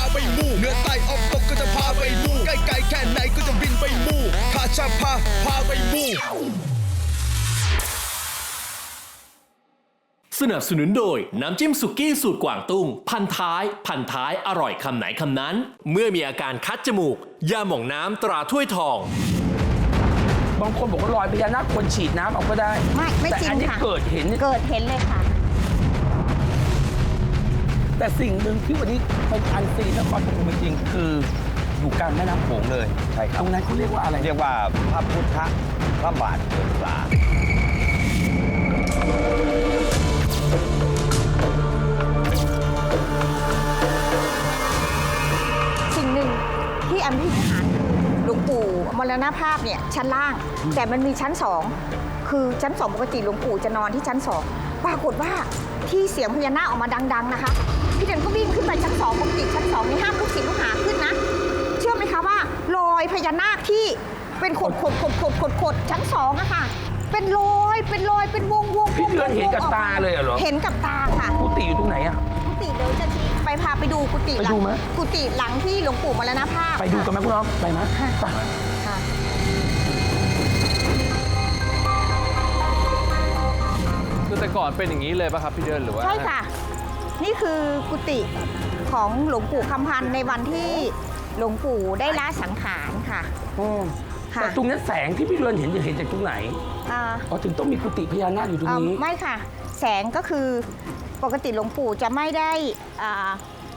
าไปมู่เหนือใต้ออกตกก็จะพาไปมู่ใกล้ไกลแค่ไหนก็จะบินไปมู่ข้าจะพาพาไปมู่สนับสนุนโดย น้ำจิ้มสุกี้สูตรกวางตุ้ง พันท้าย พันท้ายอร่อยคำไหนคำนั้น เมื่อมีอาการคัดจมูก ยาหม่องน้ำตราถ้วยทอง บางคนบอกว่ารอยพญานาคคนฉีดน้ำเอาก็ได้ ไม่ไม่แต่จริงอันนี้ค่ะ เกิดเห็น เกิดเห็นเลยค่ะ แต่สิ่งหนึ่งที่วันนี้เป็นอันซีนนครปฐมจริงๆคืออยู่กลางแม่น้ำโขงเลย ใช่ครับตรงนั้นเขาเรียกว่าอะไรเรียกว่าพระพุทธพระบาทเกิดปลาสิ่งหนึ่งที่อันพิหารคือหลวงปู่มรณภาพเนี่ยชั้นล่าง แต่มันมีชั้นสองคือชั้นสองปกติหลวงปู่จะนอนที่ชั้นสองปรากฏว่าที่เสียงพญานาคออกมาดัง ๆ นะคะ พี่เดนก็วิ่งขึ้นไปชั้นสองปกติชั้นสองนี่ห้ามลูกศิษย์ลูกหาขึ้นนะ เชื่อไหมคะว่ารอยพญานาคที่เป็นขดขดขดขดขดขดชั้นสองอะค่ะ เป็นรอยเป็นรอยเป็นวงวงวงพี่เดือนเห็นกับตาเลยเหรอ เห็นกับตาค่ะ กุฏิอยู่ตรงไหนอะกุฏิเดี๋ยวจะชี้ไปพาไปดูกุฏิไปหลัดูไหม กุฏิหลังที่หลวงปู่มรณภาพไปดูกันไหมคุณน้องไปไหมไปค่ะ คือแต่ก่อนเป็นอย่างนี้เลยป่ะครับพี่เดือนหรือว่าใช่ค่ะ นี่คือกุฏิของหลวงปู่คำพันธ์ในวันที่หลวงปู่ได้ละสังขารค่ะ อืมค่ะแต่ตรงนั้นแสงที่พี่เดือนเห็นจะเห็นจากตรงไหนอ่าอ๋อถึงต้องมีกุฏิพญานาคอยู่ตรงอ่านี้ไม่ค่ะ แสงก็คือปกติหลวงปู่จะไม่ได้อ่า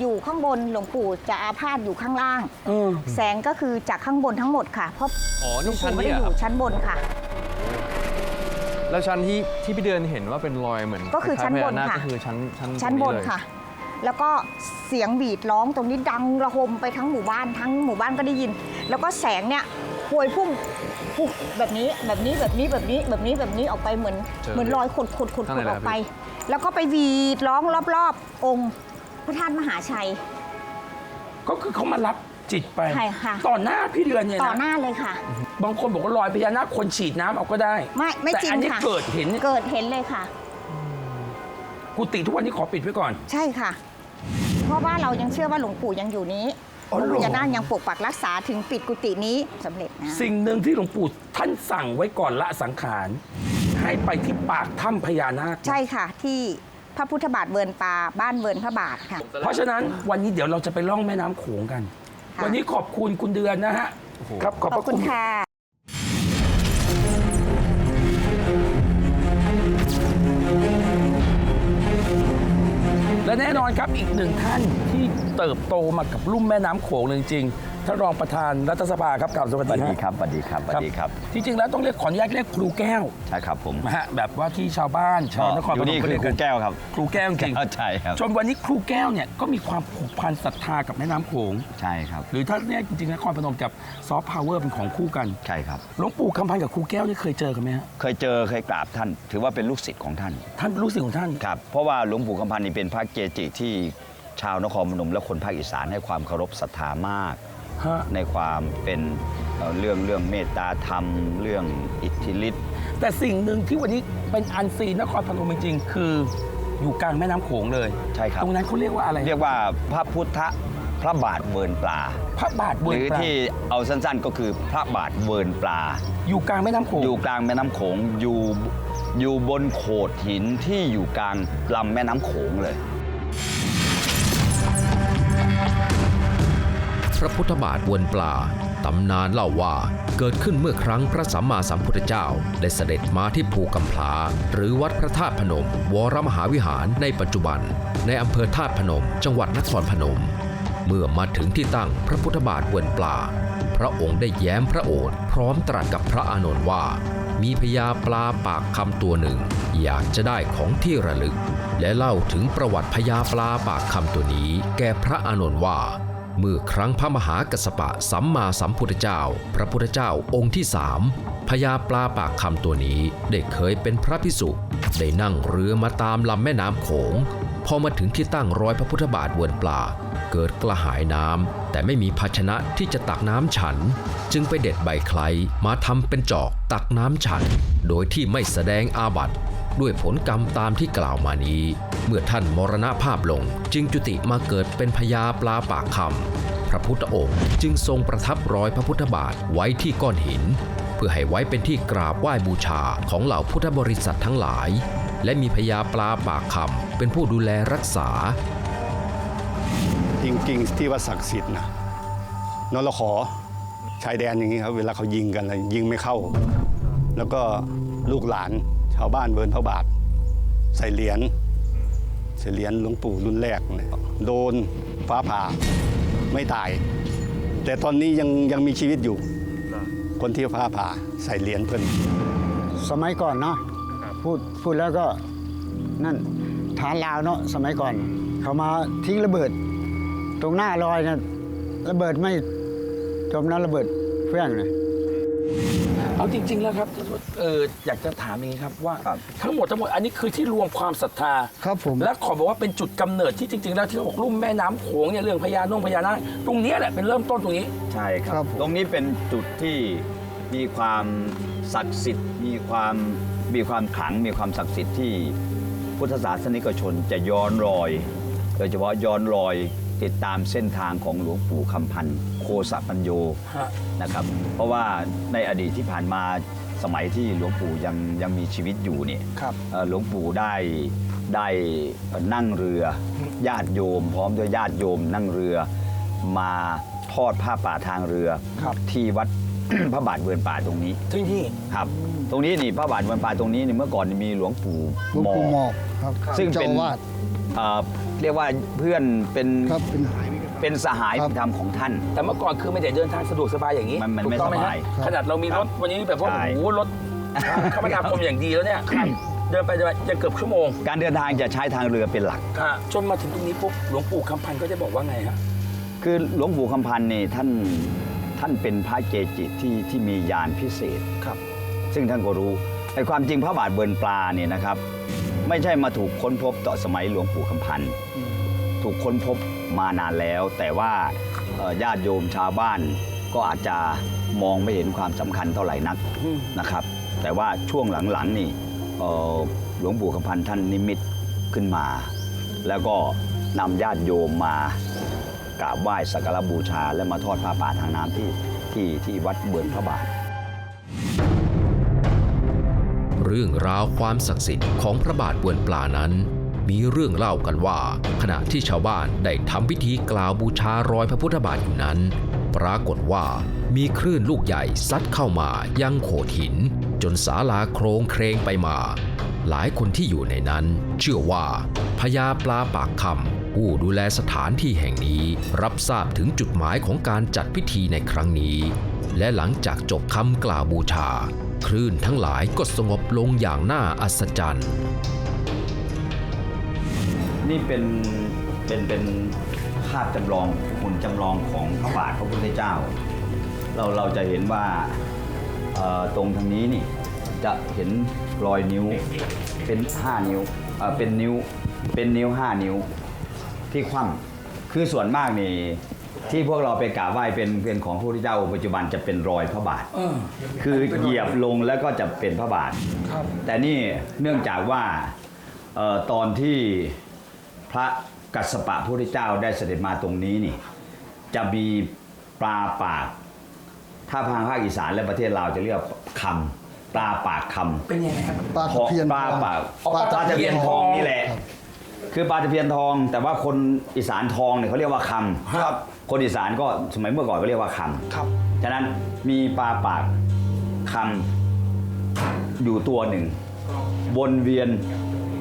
อยู่ข้างบนหลวงปู่จะอาพาธอยู่ข้างล่าง เออแสงก็คือจากข้างบนทั้งหมดค่ะ เพราะอ๋อหลวนี่งชั้ปู่นไม่นี้ได้อะอครับยู่ชั้นบนค่ะ แล้วชั้นที่ที่พี่เดือนเห็นว่าเป็นรอยเหมือนก็คือชั้นบนล้ายๆพญาาค่ะ ก็คือชั้นชั้นชั้นบนเลยค่ะ แล้วก็เสียงบีดร้องตรงนี้ดังระหมไปทั้งหมู่บ้านทั้งหมู่บ้านก็ได้ยิน แล้วก็แสงเนี่ยพวยพุ่งพุ่งแบบนี้แบบนี้แบบนี้แบบนี้แบบนี้แบบนี้ออกไปเหมือนเหมือนรอยขดขดขดขดออกไป แล้วก็ไปหวีดร้องรอบๆ องค์พระธาตุมหาชัย ก็คือเขามารับ จิตไปใช่ค่ะ ต่อหน้าพี่เดือนเนี่ยต่อหนะน้าเลยค่ะ บางคนบอกว่ารอยพญานาคคนฉีดน้ำเอาก็ได้ไม่ไม่จริงแต่อันนี้ค่ะ เกิดเห็นเกิดเห็นเลยค่ะ กุฏิทุกวันนี้ขอปิดไว้ก่อน ใช่ค่ะ เพราะว่าเรายังเชื่อว่าหลวงปู่ยังอยู่นี้อ๋อพเหรอระพญานาคยังปกปักรักษาถึงปิดกุฏินี้สำเร็จนะ สิ่งหนึ่งที่หลวงปู่ท่านสั่งไว้ก่อนละสังขาร ให้ไปที่ปากถ้ำพญานาค ใช่ค่ะที่พระพุทธบาทเวิร์นปลาบ้านเวิร์นพระบาทค่ะ เพราะฉะนั้นวันนี้เดี๋ยวเราจะไปล่องแม่น้ำโขงกัน ค่ะวันนี้ขอบคุณคุณเดือนนะฮะครับขอบขพอบระคุคุณณ ค่ะ และแน่นอนครับอีกหนึ่งท่านที่เติบโตมากับลุ่มแม่น้ำโขงเลยจริงๆ ท่านรองประธานรัฐสภาครับกล่าวสวัสสวัสดีดีครับสวัสดีครับสวัสดีครับจริงๆแล้วต้องเรียกขออนุญาตเรียกครูแก้วใช่ครับผมนะฮะแบบว่าที่ชาวบ้านชาวนครอพยู่นนี่มก็คือเรียกครูกันแก้วครับครูแก้วจริงใช่ครับจนวันนี้ครูแก้วเนี่ยก็มีความผูกพันศรัทธากับแม่น้ำโขง ใช่ครับหรือถ้าเนี่ยจริงๆนครพนมกับซอฟต์พาวเวอร์เป็นของคู่กัน ใช่ครับ หลวงปู่คำพันธ์กับครูแก้วนี่เคยเจอกันไหมฮะ เคยเจอเคยกราบท่าน ถือว่าเป็นลูกศิษย์ของท่านท่านรู้สึกของท่าน ครับเพราะว่าหลวงปู่คำพันธ์นี่เป็นพระเกจิที่ชาวนครพนมและคนภาคอีสานให้ความเคารพศรัทธามากฮะ ในความเป็นเอ่อเรื่องเรื่องเมตตาธรรม เรื่องอิทธิฤทธิ์แต่สิ่งหนึ่งที่วันนี้เป็นอันซีนนครพนมจริงๆคืออยู่กลางแม่น้ำโขงเลยใช่ครับ ตรงนั้นเขาเรียกว่าอะไรเรียกว่าพระพุทธพระบาทเวิร์นปลา พระบาทหเวิร์รืนอปลาที่เอาสั้นๆก็คือพระบาทเวิร์นปลา อยู่กลางแม่น้ำโขง อยู่กลางแม่น้ำโขงอยู่อยู่บนโขดหินที่อยู่กลางลำแม่น้ำโขงเลย พระพุทธบาทวนปลา ตำนานเล่าว่าเกิดขึ้นเมื่อครั้งพระสัมมาสัมพุทธเจ้า ได้เสด็จมาที่ภูกำพลาหรือวัดพระธาตุพนม วรมหาวิหารในปัจจุบัน ในอำเภอธาตุพนม จังหวัดนครพนม เมื่อมาถึงที่ตั้งพระพุทธบาทวนปลา พระองค์ได้แย้มพระโอษฐ์พร้อมตรัสกับพระอานนท์ว่า มีพญาปลาปากคำตัวหนึ่ง อยากจะได้ของที่ระลึก และเล่าถึงประวัติพญาปลาปากคำตัวนี้ แก่พระอานนท์ว่า เมื่อครั้งพระมหากัสปะสัมมาสัมพุทธเจ้า พระพุทธเจ้าองค์ที่สามพญาปลาปากคำตัวนี้ได้เคยเป็นพระพิสุได้นั่งเรือมาตามลำแม่น้ำโขง พอมาถึงที่ตั้งรอยพระพุทธบาทเวนปลา เกิดกระหายน้ำแต่ไม่มีภาชนะที่จะตักน้ำฉัน จึงไปเด็ดใบไคลมาทำเป็นจอกตักน้ำฉัน โดยที่ไม่แสดงอาบัติ ด้วยผลกรรมตามที่กล่าวมานี้ เมื่อท่านมรณภาพลงจึงจุติมาเกิดเป็นพญาปลาปากคำพระพุทธองค์จึงทรงประทับรอยพระพุทธบาทไว้ที่ก้อนหิน เพื่อให้ไว้เป็นที่กราบไหว้บูชาของเหล่าพุทธบริษัททั้งหลาย และมีพญาปลาปากคำเป็นผู้ดูแลรักษา จริงๆที่ว่าศักดิ์สิทธิ์นะนรขอชายแดนอย่างนี้ครับเวลาเขายิงกันเลยยิงไม่เข้า แล้วก็ลูกหลานาวบ้านเบิร์นพระบาท ใส่เหรียญใส่เหรียญหลวงปู่รุ่นแรกเลยโดนฟ้าผ่าไม่ตาย แต่ตอนนี้ยังยังมีชีวิตอยู่ คนที่ฟ้าผ่าใส่เหรียญเพิ่นสมัยก่อนเนาะพูดพูดแล้วก็นั่นฐานลาวเนาะสมัยก่อน เขามาทิ้งระเบิด ตรงหน้าลอยนะระเบิดไม่จมนั้นระเบิดเฟี้ยงเลย เอาจริง ๆ แล้วครับเอออยากจะถามอย่างนี้ครับว่า ครับทั้งหมดทั้งหมดอันนี้คือที่รวมความศรัทธาครับผม และขอบอกว่าเป็นจุดกำเนิดที่จริง ๆ แล้วที่เขาบอกลุ่มแม่น้ำโขงเนี่ยเรื่องพญานงพญานาคตรงเนี้ยแหละเป็นเริ่มต้นตรงนี้ ใช่คครัรับ บผม ตรงนี้เป็นจุดที่มีความศักดิ์สิทธิ์ มีความมีความขลัง มีความศักดิ์สิทธิ์ที่พุทธศาสนิกชนจะย้อนรอย โดยเฉพาะย้อนรอย ติดตามเส้นทางของหลวงปู่คำพันธ์โคสะปัญโยฮะนะครับ เพราะว่าในอดีตที่ผ่านมาสมัยที่หลวงปู่ยังยังมีชีวิตอยู่เนี่ยครับเอ่อหลวงปู่ได้ได้นั่งเรือญาติโยม พร้อมด้วยญาติโยม นั่งเรือมาทอดผ้าป่าทางเรือครับที่วัดพระบาทเบือนป่าตรงนี้ที่นี่ครับ ตรงนี้นี่พระบาทเบือนป่าตรงนี้นี่เมื่อก่อนมีหลวงปู่หลวงหมอปู่หมอกครับซึ่งเป็นจ้าอาวาส เอ่อเรียกว่าเพื่อนเป็นครับเป็น เป็นสหายครับธรรมของท่าน แต่เมื่อก่อนคือไม่ได้เดินทางสะดวกสบายอย่างนี้มันมันถูกต้องไหมไม่สฮะบายขนาดเรามีรถวันนี้แบบว่าใช่ โอ้โหรถคมนาคมอย่างดีแล้วเนี่ยเดินไปเดินมายังเกือบชั่วโมงการเดินทางจะใช้ทางเรือเป็นหลักฮะจนมาถึงตรงนี้ปุ๊บหลวงปู่คำพันธ์ก็จะบอกว่าไงฮะ คือหลวงปู่คำพันธ์นี่ท่านท่านเป็นพระเกจิที่ที่มีญาณพิเศษ ครับ ซึ่งท่านก็รู้ไอ้ความจริงพระบาทเบิร์นปลาเนี่ยนะครับ ไม่ใช่มาถูกค้นพบต่อสมัยหลวงปู่คำพันธ์ถูกค้นพบมานานแล้ว แต่ว่าเอ่อญาติโยมชาวบ้านก็อาจจะมองไม่เห็นความสำคัญเท่าไหร่นักนะครับ แต่ว่าช่วงหลังๆนี่เอ่อหลวงปู่คำพันธ์ท่านนิมิตขึ้นมา แล้วก็นำญาติโยมมากราบไหว้สักการะบูชา และมาทอดผ้าป่าทางน้ำที่ที่ที่วัดเบือนพระบาท เรื่องราวความศักดิ์สิทธิ์ของพระบาทบวนปลานั้น มีเรื่องเล่ากันว่า ขณะที่ชาวบ้านได้ทำพิธีกล่าวบูชารอยพระพุทธบาทอยู่นั้น ปรากฏว่ามีคลื่นลูกใหญ่ซัดเข้ามายังโขดหิน จนศาลาโครงเครงไปมา หลายคนที่อยู่ในนั้น เชื่อว่าพญาปลาปากคำผู้ดูแลสถานที่แห่งนี้รับทราบถึงจุดหมายของการจัดพิธีในครั้งนี้ และหลังจากจบคำกล่าวบูชา คลื่นทั้งหลายก็สงบลงอย่างน่าอัศจรรย์ นี่เป็นเป็นเป็นภาพจำลองหุ่นจำลองของพระบาทพระพุทธเจ้า เราเราจะเห็นว่าเอ่อตรงทางนี้นี่จะเห็นรอยนิ้วเป็น5นิ้วเอ่อเป็นนิ้วเป็นนิ้ว5นิ้วที่คว่ำคือส่วนมากนี่ ที่พวกเราไปกราบไหว้เป็นเป็นของพระพุทธเจ้าองค์ปัจจุบันจะเป็นรอยพระบาทคือเหยียบลงแล้วก็จะเป็นพระบาทแต่นี่เนื่องจากว่าเออตอนที่พระกัสสปะพระพุทธเจ้าได้เสด็จมาตรงนี้นี่ จะมีปลาปาก ถ้าทางภาคอีสานและประเทศลาวจะเรียกคำปลาปากคำเป็นยังไงครับ ปลาตะเพียนปลาทองปากอ๋อปลาตะเพียนทองนี่แหละ ครับ คือปลาตะเพียนทอง แต่ว่าคนอีสานทองเนี่ยเขาเรียกว่าคำครับ คนอีสานก็สมัยเมื่อก่อนก็เรียกว่าคำครับ ฉะนั้นมีปลาปากคำอยู่ตัวหนึ่งวนเวียน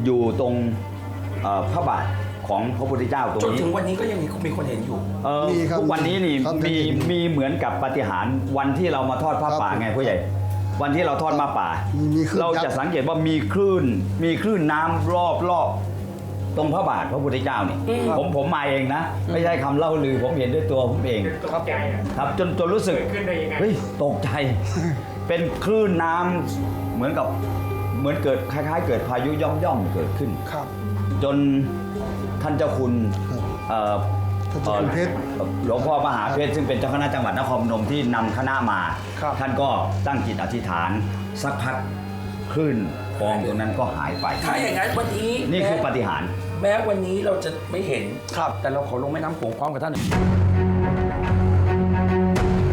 อยู่ตรงเอ่อพระบาทของพระพุทธเจ้าตรงจนนี้ ถึงวันนี้ก็ยังมีมีคนเห็นอยู่ เอ่อมีครับทุกวันนี้นี่ครับมีเห็นมีเหมือนกับปาฏิหารย์วันที่เรามาทอดผ้าครับป่าไงผู้ใหญ่ วันที่เราทอดมาป่า มีมีคลื่นเรายัจะกษ์สังเกตว่ามีคลื่น มีคลื่นน้ำรอบรอบ ตรงพระบาทพระพุทธเจ้านี่ผมผมมาเองนะ ไม่ใช่คำเล่าลือผมเห็นด้วยตัวผมเองครับครับจนจนรู้สึกเฮ้ยตกใจ เป็นคลื่นน้ำเหมือนกับเหมือนเกิดคล้าย ๆ เกิดพายุย่อมย่อมๆเกิดขึ้นครับ จนท่านเจ้าคุณครับเอ่อท่านเจ้าคุณเพชรอ่อหลวงพ่อมหาเพชรซึ่งเป็นเจ้าคณะจังหวัดนครพนมที่นำคณะมาครับท่านก็ตั้งจิตอธิษฐานสักพักคลื่นฟองตรงนั้นก็หายไปถ้าอย่างนั้นวันนี้นี่คือปาฏิหาริย์ แม้วันนี้เราจะไม่เห็นครับแต่เราขอลงแม่น้ำโขงพร้อมกับท่าน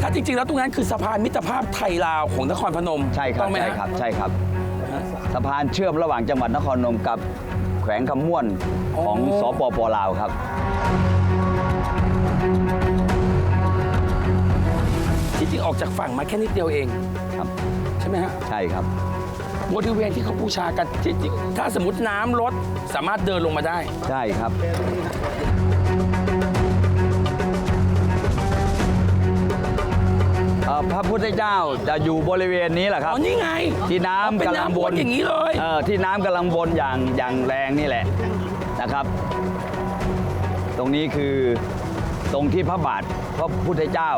ถ้าจริงๆแล้วตรงนั้นคือสะพานมิตรภาพไทยลาวของนครพนมใช่ครับต้องไหมใช่ฮะครับ ใช่ครับ สะพานเชื่อมระหว่างจังหวัดนครพนมกับแขวงคำม่วนของอ๋อสปปลาวครับ ที่จริงออกจากฝั่งมาแค่นิดเดียวเองครับ ใช่ไหมฮะ ใช่ครับ บริเวณที่เขาบูชากันที่จริงถ้าสมมติน้ำลดสามารถเดินลงมาได้ ใช่ครับ เอ่อพระพุทธเจ้าจะอยู่บริเวณนี้แหละคอ๋รับอนี่ไงที่น้ำเป็นกำลังน้ำบวนนอย่างนี้เลย เออที่น้ำกำลังบนอย่างอย่างแรงนี่แหละนะครับ ตรงนี้คือตรงที่พระบาทพระพุทธเจ้า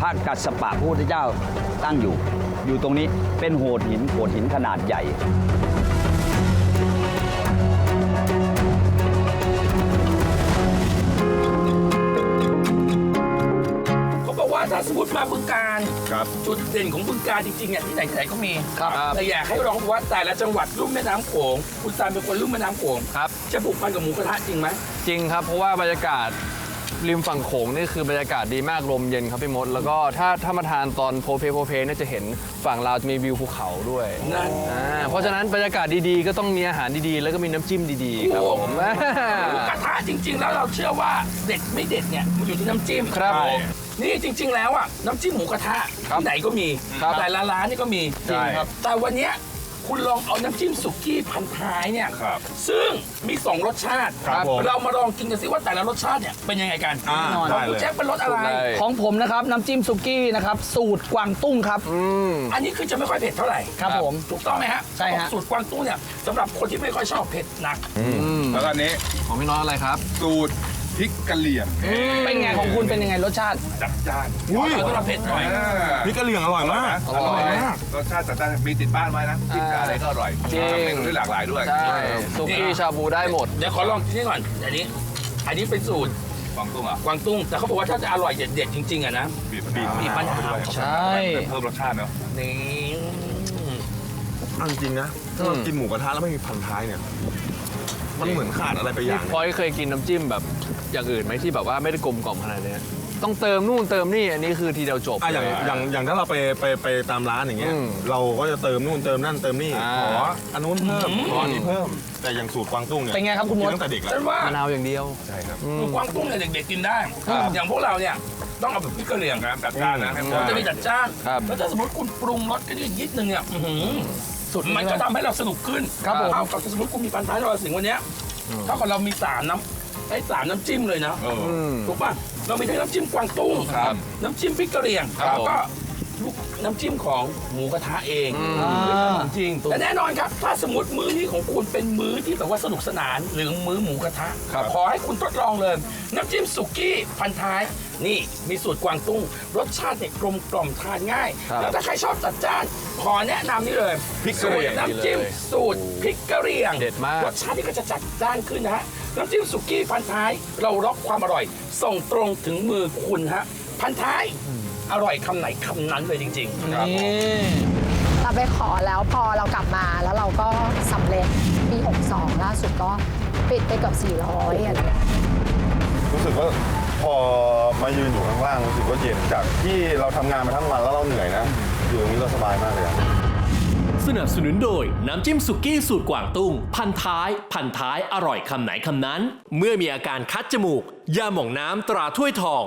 พระกัสสปะพระพุทธเจ้าตั้งอยู่ อยู่ตรงนี้เป็นโหดหินโหดหินขนาดใหญ่เขาบอกว่าถ้าสมมติมาบึงการครับจุดเด่นของบึงการจริงๆเนี่ยที่ไหนๆก็มีครับแต่อยากให้ลองดูว่าแต่ละจังหวัดลุ่มแม่น้ำโขงคุณซานเป็นคนลุ่มแม่น้ำโขงครับจะผูกพันกับหมูกระทะจริงไหมจริงครับเพราะว่าบรรยากาศ ริมฝั่งโขงนี่คือบรรยากาศดีมากลมเย็นครับพี่มด แล้วก็ถ้าถ้ามาทานตอนโพเพโพเพเนี่ยจะเห็นฝั่งลาวจะมีวิวภูเขาด้วยนั่นอ่าเพราะฉะนั้นบรรยากาศดีๆ ก็ต้องมีอาหารดีๆ แล้วก็มีน้ำจิ้มดีๆครับผมหมูกระทะจริง ๆ แล้วเราเชื่อว่าเด็ดไม่เด็ดเนี่ยมันอยู่ที่น้ำจิ้มครับผม นี่จริง ๆ แล้วอะน้ำจิ้มหมูกระทะที่ไหนก็มีครับ แต่ละร้านนี่ก็มี จริงครับ แต่วันเนี้ย คุณลองเอาน้ำจิ้มสุกี้พันท้ายเนี่ย ครับซึ่งมีสองรสชาติ ครับผม เรามาลองกินกันสิว่าแต่ละรสชาติเนี่ยเป็นยังไงกันอ่าของได้เลยคุณแจ็คเป็นรสอะไร ได้ ของผมนะครับน้ำจิ้มซุกี้นะครับสูตรกวางตุ้งครับอืมอันนี้คือจะไม่ค่อยเผ็ดเท่าไหร่ครับผมถูกต้องไหมฮะใช่ฮะสูตรกวางตุ้งเนี่ยสำหรับคนที่ไม่ค่อยชอบเผ็ดหนัก แล้วก็อันนี้ของพี่น้องอะไรครับ สูตร พริกกะเหรี่ยงเป็นไงของคุณเป็นยังไงรสชาติจัดจ้านอุ้ย สำหรับเผ็ดหน่อยพริกกะเหรี่ยงอร่อยมาก อร่อยมาก รสชาติจัดจ้านมีติดบ้านไว้นะพริกกะอะไรก็อร่อยจริงเมนูที่หลากหลายด้วยใช่ซุกี้ชาบูได้หมด เดี๋ยวขอลองที่นี่ก่อน อันนี้ อันนี้เป็นสูตรฟองตุ้งเหรอะกวางตุ้ง แต่เขาบอกว่าถ้าจะอร่อยเด็ดๆจริงๆอะนะ บีบบีบบีบมะนาวใช่ เพิ่มรสชาติเนาะนี่เอาจริงๆนะ ถ้าเรากินหมูกระทะแล้วไม่มีพันท้ายเนี่ย มันเหมือนขาดอะไรไปอย่าง พอยเคยกินน้ำจิ้มแบบอย่างอื่นไหมที่แบบว่าไม่ได้กลมกล่อมขนาดเนี้ยต้องเติมนู่นเติมนี่อันนี้คือทีเดียวจบอะอย่างเลยอย่างอย่างถ้าเราไปไปไปตามร้านอย่างเงี้ยอืมเราก็จะเติมนู่นเติมนั่นเติมนี่อ่า ขออันนู้นเพิ่มขออันนี้เพิ่ม แต่อย่างสูตรกวางตุ้งเนี่ยเป็นไงครับคุณมด กินตั้งแต่เด็กแล้ฉัวนว่ามะนาวอย่างเดียว ใช่ครับ คือกวางตุ้งเนี่ยเด็กๆกินได้ อย่างพวกเราเนี่ยต้องเอาแบบพริกกะเหรี่ยงครับจัดจ้านนะมันจะมีจัดจ้านครับ แล้วถ้าสมมติคุณปรุงรสกันอีกนิดนึงเนี่ยอื้อหือ สุดมันก็ทำให้เราสนุกขึ้นครับผม เท่ากับสมมติคุณมีพันท้ายนรสิงห์วันเนี้ยเท่ากับเรามีสามน้ำไอ้สามน้ำจิ้มเลยนะ เอออืมถูกป่ะ เรามีทั้งน้ำจิ้มกวางตุ้งครับน้ำจิ้มพริกกะเหรี่ยงครับแล้วก็ลูก น้ำจิ้มของหมูกระทะเองอ่าจริงแต่แน่นอนครับ ถ้าสมมติมื้อนี้ของคุณเป็นมื้อที่แบบว่าสนุกสนานหรือมื้อหมูกระทะ ขอให้คุณทดลองเลย น้ำจิ้มสุกี้พันท้าย นี่มีสูตรกวางตุ้ง รสชาติเนี่ยกลมกล่อมทานง่ายครับแล้วถ้าใครชอบจัดจ้าน ขอแนะนำนี่เลยพริกกะเหรี่ยงสูตน้ำจิ้มดีเลยสูตรพริกกะเหรี่ยง เด็ดมาก รสชาตินี่ก็จะจัดจ้านขึ้นนะฮะ น้ำจิ้มสุกี้พันท้าย เราล็อกความอร่อย ส่งตรงถึงมือคุณฮะ พันท้าย อร่อยคำไหนคำนั้นเลยจริงๆนี่เราไปขอแล้วพอเรากลับมาแล้วเราก็สำเร็จปี 62 ล่าสุดก็ปิดไปเกับ 400อะไรอย่างเงี้ยรู้สึกว่าพอมายืนอยู่ข้างล่างรู้สึกว่าเย็นจากที่เราทำงานมาทั้งวันแล้วเราเหนื่อยนะ อยู่ตรงนี้เราสบายมากเลยอะ สนับสนุนโดย น้ำจิ้มสุกี้สูตรกวางตุ้ง พันท้าย พันท้ายอร่อยคำไหนคำนั้น เมื่อมีอาการคัดจมูกยาหม่องน้ำตราถ้วยทอง